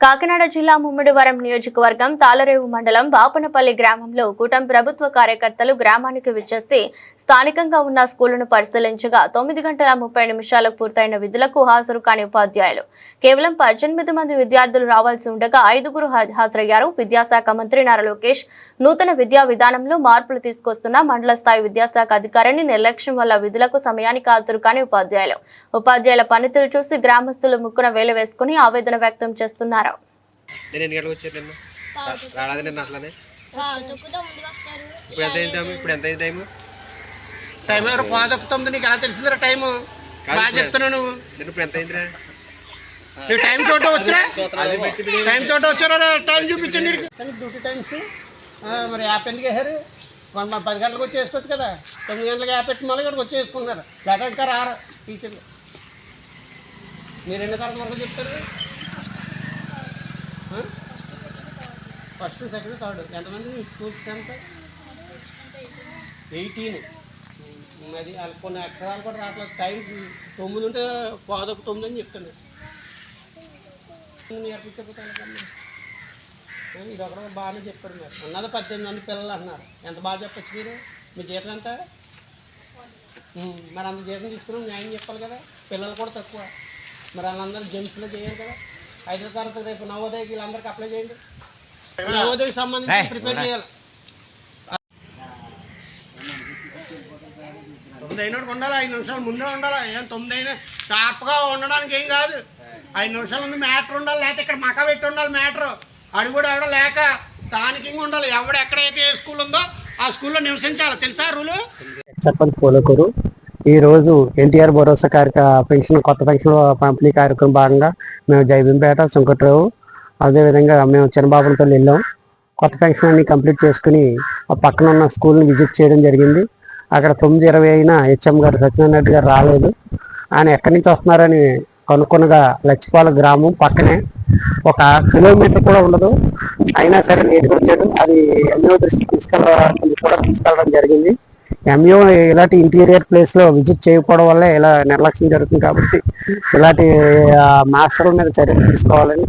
కాకినాడ జిల్లా ముమ్మిడివరం నియోజకవర్గం తాళరేవు మండలం బాపనపల్లి గ్రామంలో కూటం ప్రభుత్వ కార్యకర్తలు గ్రామానికి విచ్చేసి స్థానికంగా ఉన్న స్కూలును పరిశీలించగా తొమ్మిది గంటల ముప్పై నిమిషాలకు పూర్తయిన విధులకు హాజరు కాని ఉపాధ్యాయులు. కేవలం పద్దెనిమిది మంది విద్యార్థులు రావాల్సి ఉండగా ఐదుగురు హా- హాజరయ్యారు. విద్యాశాఖ మంత్రి నారా లోకేష్ నూతన విద్యా విధానంలో మార్పులు తీసుకొస్తున్న మండల స్థాయి విద్యాశాఖ అధికారిని నిర్లక్ష్యం వల్ల విధులకు సమయానికి హాజరు కాని ఉపాధ్యాయులు. ఉపాధ్యాయుల పనితీరు చూసి గ్రామస్తులు ముక్కున వేలు వేసుకుని ఆవేదన వ్యక్తం చేస్తున్నారు. నేను ఎన్ని గంటలకు వచ్చాను నిన్న? రాలేదు నిన్న అసలనే. ఇప్పుడు ఎంత అయింది టైం ఇప్పుడు ఎంత టైం టైం ఎవరు తొమ్మిది నీకు ఎలా తెలిసిందిరా టైం బాగా చెప్తున్నావు నువ్వు. ఇప్పుడు ఎంత అయిందిరా? నువ్వు టైం చోట వచ్చరా. టైం చోట వచ్చారా? టైం చూపించండి డ్యూటీ టైమ్స్. ఆ, మరి యాప్ ఎందుకు వేసారు మన పది గంటలకు వచ్చి వేసుకోవచ్చు కదా. తొమ్మిది గంటలకు యాప్ పెట్టి మళ్ళీ ఇక్కడికి వచ్చి వేసుకున్నారు లేదా ఇంకా రారు. టీచర్లు. మీరు ఎన్ని తరగతి వరకు చెప్తారు? First second third. ఎంతమంది మీ స్కూల్ స్ట్రెంత్ ఎయిటీన్. అది వాళ్ళకి కొన్ని అక్షరాలు కూడా రావట్లేదు. టైం తొమ్మిది ఉంటే పాదొక తొమ్మిది అని చెప్తున్నాను నేర్పించకపోతే ఇది ఒకరు బాగానే చెప్పారు మీరు. అన్నది పద్దెనిమిది మంది పిల్లలు అంటున్నారు. ఎంత బాగా చెప్పచ్చు మీరు? మీ జీతం ఎంత? మరి అంత జీతం తీసుకుని న్యాయం చెప్పాలి కదా. పిల్లలు కూడా తక్కువ. మరి వాళ్ళందరూ జెంట్స్లో చేయాలి కదా. ఐదో తరగతి రేపు నవోదయకి వీళ్ళందరికీ అప్లై చేయండి. నవోదయకి సంబంధించి ప్రిపేర్ చేయాలి. తొమ్మిది అయినోడికి ఉండాలి ఐదు నిమిషాలు ముందే ఉండాలి. ఏం తొమ్మిది అయినా షార్ప్గా ఉండడానికి ఏం కాదు. ఐదు నిమిషాల ముందు మ్యాటర్ ఉండాలి లేకపోతే ఇక్కడ మక పెట్టి ఉండాలి మ్యాటర్ అడుగుడు ఎవడ లేక స్థానికంగా ఉండాలి. ఎవడ ఎక్కడైతే ఏ స్కూల్ ఉందో ఆ స్కూల్లో నివసించాలి. తెలుసా రూలు? సర్పంచ్ పోలకూరు. ఈరోజు ఎన్టీఆర్ భరోసా కార్యక్ర పెన్షన్ కొత్త పెన్షన్ పంపిణీ కార్యక్రమం భాగంగా మేము జైబింపేట సుంకట్రావు అదేవిధంగా మేము చిన్నబాబులతో వెళ్ళాం. కొత్త పెన్షన్ అన్ని కంప్లీట్ చేసుకుని ఆ పక్కన ఉన్న స్కూల్ని విజిట్ చేయడం జరిగింది. అక్కడ తొమ్మిది ఇరవై అయినా హెచ్ఎం గారు సత్యనారాయణ రెడ్డి గారు రాలేదు. ఆయన ఎక్కడి నుంచి వస్తున్నారని కనుక్కునగా లచ్చిపాల గ్రామం పక్కనే. ఒక కిలోమీటర్ కూడా ఉండదు. అయినా సరే లేట్గా వచ్చాడు అది ఎన్నో దృష్టికి తీసుకెళ్ళడానికి కూడా తీసుకెళ్ళడం జరిగింది. ఎంఈఓ ఇలాంటి ఇంటీరియర్ ప్లేస్లో విజిట్ చేయకపోవడం వల్ల ఇలా నిర్లక్ష్యం జరుగుతుంది కాబట్టి ఇలాంటి మాస్టర్ల మీద చర్యలు తీసుకోవాలని.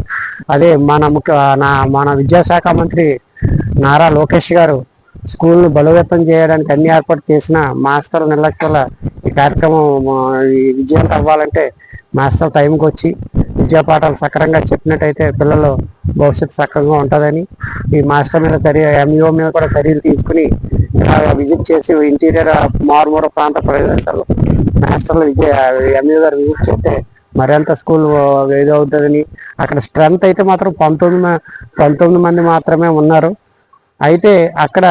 అదే మన ముఖ్య నా మన విద్యాశాఖ మంత్రి నారా లోకేష్ గారు స్కూల్ను బలోపేతం చేయడానికి అన్ని ఏర్పాటు చేసిన మాస్టర్ నిర్లక్ష్యాల ఈ కార్యక్రమం ఈ విజయం అవ్వాలంటే మాస్టర్ టైంకి వచ్చి విద్యా పాఠాలు సక్రమంగా చెప్పినట్టయితే పిల్లలు భవిష్యత్తు సక్రంగా ఉంటుందని ఈ మాస్టర్ మీద చర్య ఎంఈఓ మీద కూడా చర్యలు తీసుకుని విజిట్ చేసి ఇంటీరియర్ మారుమూర ప్రాంత ప్రదేశాల్లో మాస్టర్లు విజయ గారు విజిట్ చేస్తే మరింత స్కూల్ ఏదో అవుతుందని అక్కడ స్ట్రెంత్ అయితే మాత్రం పంతొమ్మిది మ- పంతొమ్మిది మంది మాత్రమే ఉన్నారు. అయితే అక్కడ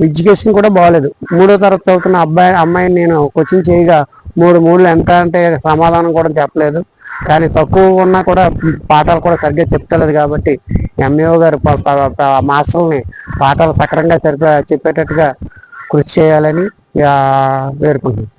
ఎడ్యుకేషన్ కూడా బాగాలేదు మూడో తరగతి చదువుతున్న అబ్బాయి అమ్మాయిని నేను కోచింగ్ చేయగా మూడు మూడులు ఎంత అంటే సమాధానం కూడా చెప్పలేదు. కానీ తక్కువ ఉన్నా కూడా పాఠాలు కూడా సరిగ్గా చెప్తలేదు కాబట్టి ఎంఏఓ గారు మాస్టర్ని పాఠాలు సక్రంగా సరిగ్గా చెప్పేటట్టుగా కృషి చేయాలని ఆ, వేడుకుంటున్నాను